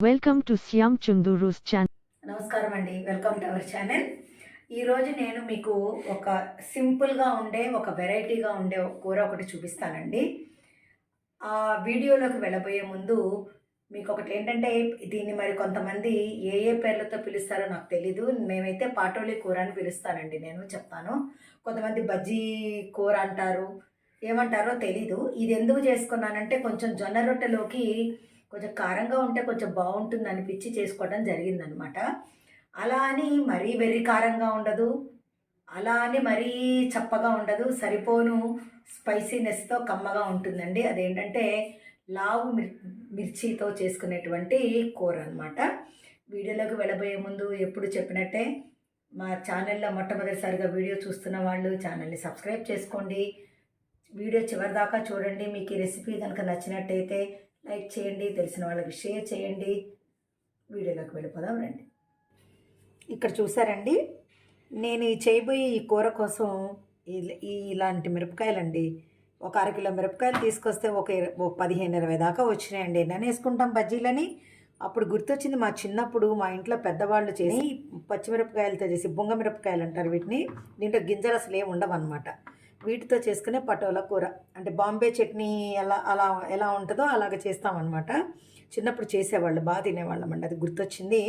Welcome to Siam Chunduru's channel నమస్కారం అండి welcome to our channel ఈరోజు నేను మీకు ఒక సింపుల్గా ఉండే ఒక వెరైటీగా ఉండే కూర ఒకటి చూపిస్తానండి. ఆ వీడియోలోకి వెళ్ళబోయే ముందు మీకు ఒకటి ఏంటంటే దీన్ని మరి కొంతమంది ఏ ఏ పేర్లతో పిలుస్తారో నాకు తెలీదు. మేమైతే పాటోలి కూర అని పిలుస్తానండి నేను చెప్తాను. కొంతమంది బజ్జీ కూర అంటారు ఏమంటారో తెలీదు. ఇది ఎందుకు చేసుకున్నానంటే కొంచెం జొన్న రొట్టెలోకి కొంచెం కారంగా ఉంటే కొంచెం బాగుంటుంది అనిపించి చేసుకోవడం జరిగిందనమాట. అలా అని మరీ వెర్రి కారంగా ఉండదు. అలా అని మరీ చప్పగా ఉండదు. సరిపోను స్పైసీనెస్తో కమ్మగా ఉంటుందండి. అదేంటంటే లావు మిర్ మిర్చితో చేసుకునేటువంటి కూర అనమాట వీడియోలోకి వెళ్ళబోయే ముందు ఎప్పుడు చెప్పినట్టే మా ఛానల్లో మొట్టమొదటిసారిగా వీడియో చూస్తున్న వాళ్ళు ఛానల్ని సబ్స్క్రైబ్ చేసుకోండి. వీడియో చివరి దాకా చూడండి. మీకు ఈ రెసిపీ కనుక నచ్చినట్టయితే లైక్ చేయండి తెలిసిన వాళ్ళకి షేర్ చేయండి. వీడియోలోకి వెళ్ళిపోదాం రండి. ఇక్కడ చూసారండి నేను ఈ చేయబోయే ఈ కూర కోసం ఈ- ఈ ఇలాంటి మిరపకాయలండి ఒక అరకిలో మిరపకాయలు తీసుకొస్తే ఒక ఒక పదిహేను ఇరవై దాకా వచ్చినాయండి. నేను వేసుకుంటాం బజ్జీలని. అప్పుడు గుర్తొచ్చింది మా చిన్నప్పుడు మా ఇంట్లో పెద్దవాళ్ళు చేసి పచ్చిమిరపకాయలతో చేసి బొంగ మిరపకాయలు అంటారు వీటిని. దీంట్లో గింజలు అసలు ఏమి ఉండవన్నమాట. వీటితో చేసుకునే పటోలా కూర. అంటే బాంబే చట్నీ ఎలా అలా ఎలా ఉంటుందో అలాగ చేస్తామన్నమాట. చిన్నప్పుడు చేసేవాళ్ళు బాగా తినేవాళ్ళం అండి అది గుర్తొచ్చింది.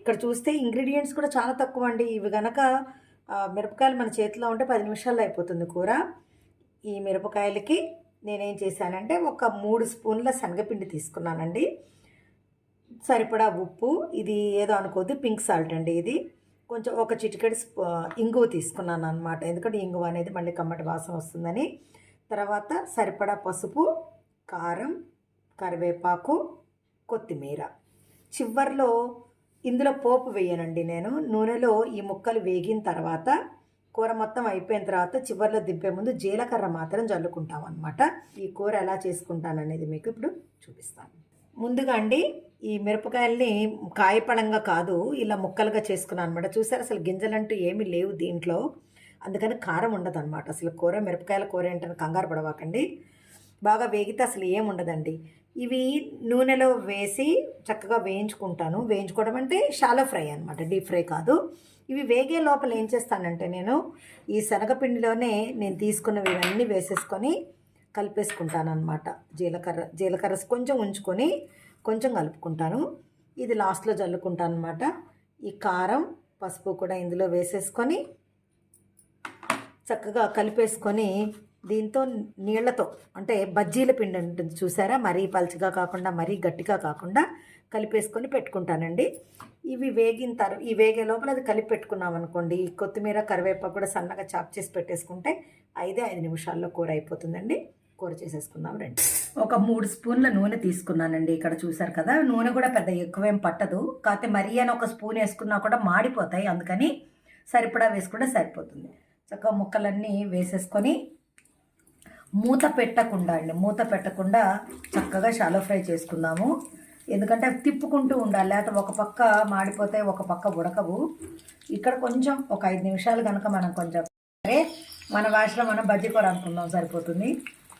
ఇక్కడ చూస్తే ఇంగ్రీడియంట్స్ కూడా చాలా తక్కువ అండి. ఇవి గనక మిరపకాయలు మన చేతిలో ఉంటే పది నిమిషాల్లో అయిపోతుంది కూర. ఈ మిరపకాయలకి నేనేం చేశానంటే ఒక మూడు స్పూన్ల శనగపిండి తీసుకున్నానండి. సరిపడా ఉప్పు ఇది ఏదో అనుకోద్దు పింక్ సాల్ట్ అండి ఇది. కొంచెం ఒక చిటికెడు ఇంగువ తీసుకున్నాను అనమాట ఎందుకంటే ఇంగువ అనేది మళ్ళీ కమ్మటి వాసన వస్తుందని. తర్వాత సరిపడా పసుపు కారం కరివేపాకు కొత్తిమీర. చివర్లో ఇందులో పోపు వేయనండి నేను. నూనెలో ఈ ముక్కలు వేగిన తర్వాత కూర మొత్తం అయిపోయిన తర్వాత చివర్లో దింపే ముందు జీలకర్ర మాత్రం చల్లుకుంటాం అనమాట ఈ కూర ఎలా చేసుకుంటాననేది మీకు ఇప్పుడు చూపిస్తాను. ముందుగా అండి ఈ మిరపకాయల్ని కాయపడంగా కాదు ఇలా ముక్కలుగా చేసుకున్నాను అనమాట చూసారు అసలు గింజలంటూ ఏమీ లేవు దీంట్లో. అందుకని కారం ఉండదు అనమాట అసలు కూర మిరపకాయల కూర ఏంటని కంగారు పడవాకండి. బాగా వేగితే అసలు ఏముండదండి ఇవి నూనెలో వేసి చక్కగా వేయించుకుంటాను. వేయించుకోవడం అంటే షాలో ఫ్రై అనమాట డీప్ ఫ్రై కాదు. ఇవి వేగే లోపల ఏం చేస్తానంటే నేను ఈ శనగపిండిలోనే నేను తీసుకున్నవి ఇవన్నీ వేసేసుకొని కలిపేసుకుంటాను అనమాట జీలకర్ర జీలకర్ర కొంచెం ఉంచుకొని కొంచెం కలుపుకుంటాను. ఇది లాస్ట్లో చల్లుకుంటాను అనమాట ఈ కారం పసుపు కూడా ఇందులో వేసేసుకొని చక్కగా కలిపేసుకొని దీంతో నీళ్ళతో అంటే బజ్జీల పిండి ఉంటుంది చూసారా? మరీ పలుచగా కాకుండా మరీ గట్టిగా కాకుండా కలిపేసుకొని పెట్టుకుంటానండి. ఇవి వేగిన తర్వాత ఈ వేగే లోపల అది కలిపి పెట్టుకున్నాం అనుకోండి. ఈ కొత్తిమీర కరివేపాకు కూడా సన్నగా చాప్ చేసి పెట్టేసుకుంటే ఐదే ఐదు నిమిషాల్లో కూర అయిపోతుందండి. కూర చేసేసుకుందాం రండి. ఒక మూడు స్పూన్ల నూనె తీసుకున్నానండి. ఇక్కడ చూసారు కదా నూనె కూడా పెద్ద ఎక్కువేం పట్టదు. కాకపోతే మరీ అని ఒక స్పూన్ వేసుకున్నా కూడా మాడిపోతాయి. అందుకని సరిపడా వేసుకుంటే సరిపోతుంది. చక్కగా ముక్కలన్నీ వేసేసుకొని మూత పెట్టకుండా అండి మూత పెట్టకుండా చక్కగా షాలో ఫ్రై చేసుకుందాము. ఎందుకంటే అవి తిప్పుకుంటూ ఉండాలి లేకపోతే ఒక పక్క మాడిపోతాయి ఒక పక్క ఉడకవు. ఇక్కడ కొంచెం ఒక ఐదు నిమిషాలు కనుక మనం కొంచెం సరే మన భాషలో మనం బజ్జీ కూర అనుకుందాం సరిపోతుంది.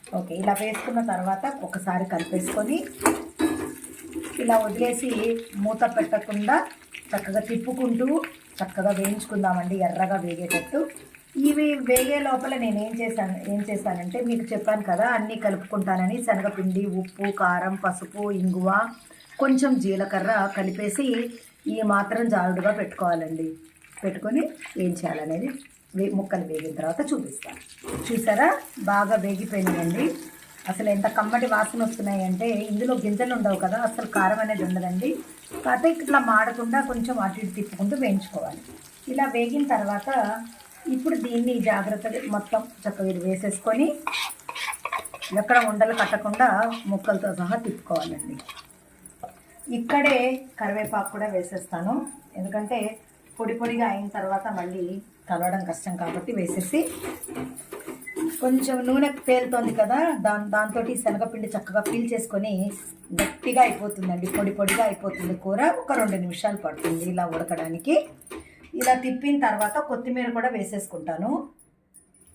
ఓకే ఇలా వేసుకున్న తర్వాత ఒకసారి కలిపేసుకొని ఇలా వదిలేసి మూత పెట్టకుండా చక్కగా తిప్పుకుంటూ చక్కగా వేయించుకుందామండి ఎర్రగా వేగేటట్టు. ఇవి వేగే లోపల నేను ఏం చేశాను ఏం చేశానంటే మీకు చెప్పాను కదా అన్నీ కలుపుకుంటానని శనగపిండి ఉప్పు కారం పసుపు ఇంగువ కొంచెం జీలకర్ర కలిపేసి ఈ మాత్రం జారుడుగా పెట్టుకోవాలండి. పెట్టుకొని ఏం చేయాలనేది ముక్కలు వేగిన తర్వాత చూపిస్తాను. చూసారా? బాగా వేగిపోయినాయండి. అసలు ఎంత కమ్మటి వాసన వస్తున్నాయి అంటే ఇందులో గింజలు ఉండవు కదా అసలు కారం అనేది ఉండదండి. కాకపోతే ఇట్లా మాడకుండా కొంచెం అటు ఇటు తిప్పుకుంటూ వేయించుకోవాలి. ఇలా వేగిన తర్వాత ఇప్పుడు దీన్ని జాగ్రత్తగా మొత్తం చక్కగా వేసేసుకొని ఎక్కడ ఉండలు కట్టకుండా ముక్కలతో సహా తిప్పుకోవాలండి. ఇక్కడే కరివేపాకు కూడా వేసేస్తాను. ఎందుకంటే పొడి పొడిగా అయిన తర్వాత మళ్ళీ కలవడం కష్టం కాబట్టి వేసేసి కొంచెం నూనె పేలుతోంది కదా దాని దాంతో శనగపిండి చక్కగా పీల్ చేసుకొని గట్టిగా అయిపోతుందండి పొడి పొడిగా అయిపోతుంది కూర. ఒక రెండు నిమిషాలు పడుతుంది ఇలా ఉడకడానికి. ఇలా తిప్పిన తర్వాత కొత్తిమీర కూడా వేసేసుకుంటాను.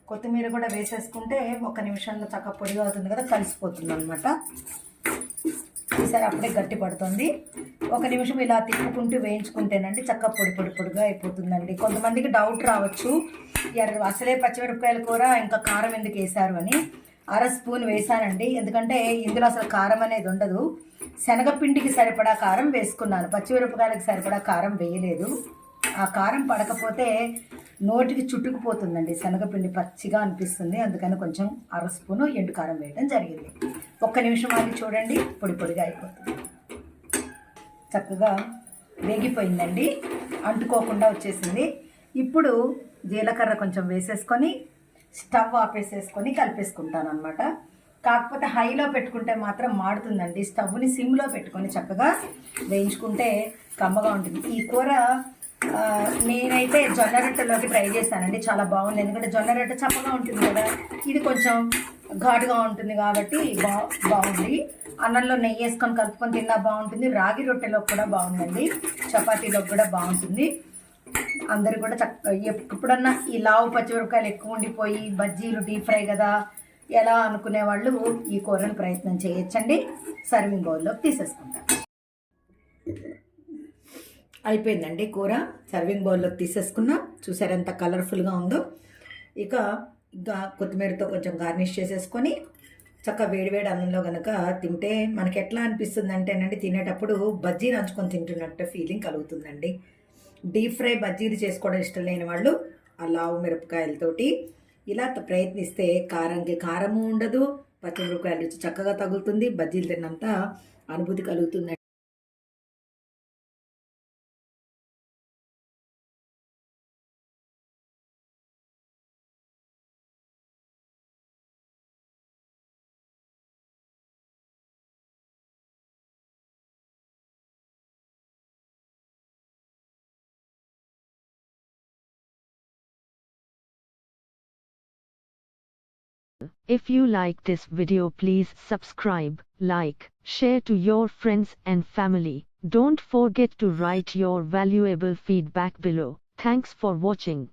కొత్తిమీర కూడా వేసేసుకుంటే ఒక నిమిషంలో చక్కగా పొడిగా అవుతుంది కదా కలిసిపోతుంది అనమాట ఈసారి అప్పుడే గట్టి పడుతుంది. ఒక నిమిషం ఇలా తిప్పుకుంటూ వేయించుకుంటేనండి చక్కగా పొడి పొడి పొడిగా అయిపోతుందండి. కొంతమందికి డౌట్ రావచ్చు. ఎర్ర అసలే పచ్చిమిరపకాయల కూర ఇంకా కారం ఎందుకు వేశారు అని. అర స్పూన్ వేసానండి ఎందుకంటే ఇందులో అసలు కారం అనేది ఉండదు. శనగపిండికి సరిపడా కారం వేసుకున్నాను. పచ్చిమిరపకాయలకు సరిపడా కారం వేయలేదు. ఆ కారం పడకపోతే నోటికి చుట్టుకుపోతుందండి. శనగపిండి పచ్చిగా అనిపిస్తుంది. అందుకని కొంచెం అర స్పూను ఎండు కారం వేయడం జరిగింది. ఒక్క నిమిషం అది చూడండి. పొడి పొడిగా అయిపోతుంది. చక్కగా వేగిపోయిందండి. అంటుకోకుండా వచ్చేసింది. ఇప్పుడు జీలకర్ర కొంచెం వేసేసుకొని స్టవ్ ఆపేసేసుకొని కలిపేసుకుంటాను అనమాట కాకపోతే హైలో పెట్టుకుంటే మాత్రం మాడుతుందండి. స్టవ్ని సిమ్లో పెట్టుకొని చక్కగా వేయించుకుంటే కమ్మగా ఉంటుంది. ఈ కూర నేనైతే జొన్న రొట్టెలోకి ట్రై చేశానండి. చాలా బాగుంది. ఎందుకంటే జొన్న రొట్టె చప్పగా ఉంటుంది కదా. ఇది కొంచెం ఘాటుగా ఉంటుంది కాబట్టి బా బాగుంది. అన్నంలో నెయ్యి వేసుకొని కలుపుకొని తిన్నా బాగుంటుంది. రాగి రొట్టెలో కూడా బాగుందండి. చపాతీలోకి కూడా బాగుంటుంది. అందరు కూడా చక్క ఎప్పుడన్నా ఈ లావు పచ్చిమిరపకాయలు ఎక్కువ ఉండిపోయి బజ్జీలు డీప్ ఫ్రై కదా ఎలా అనుకునే వాళ్ళు ఈ కూరను ప్రయత్నం చేయొచ్చండి. సర్వింగ్ బౌల్లోకి తీసేసుకుంటాం. అయిపోయిందండి కూర. సర్వింగ్ బౌల్లోకి తీసేసుకున్నా. చూసారు ఎంత కలర్ఫుల్గా ఉందో. ఇక ఇంకా కొత్తిమీరతో కొంచెం గార్నిష్ చేసేసుకొని చక్కగా వేడివేడి అన్నంలో కనుక తింటే మనకి ఎట్లా అనిపిస్తుంది అంటేనండి తినేటప్పుడు బజ్జీ నంచుకొని తింటున్నట్టు ఫీలింగ్ కలుగుతుందండి. డీప్ ఫ్రై బజ్జీలు చేసుకోవడం ఇష్టం లేని వాళ్ళు ఆ లావు మిరపకాయలతోటి ఇలా ప్రయత్నిస్తే కారంకి కారము ఉండదు పచ్చిమిరపకాయలు చక్కగా తగులుతుంది బజ్జీలు తిన్నంత అనుభూతి కలుగుతుంది If you like this video please subscribe, like, share to your friends and family. Don't forget to write your valuable feedback below. Thanks for watching.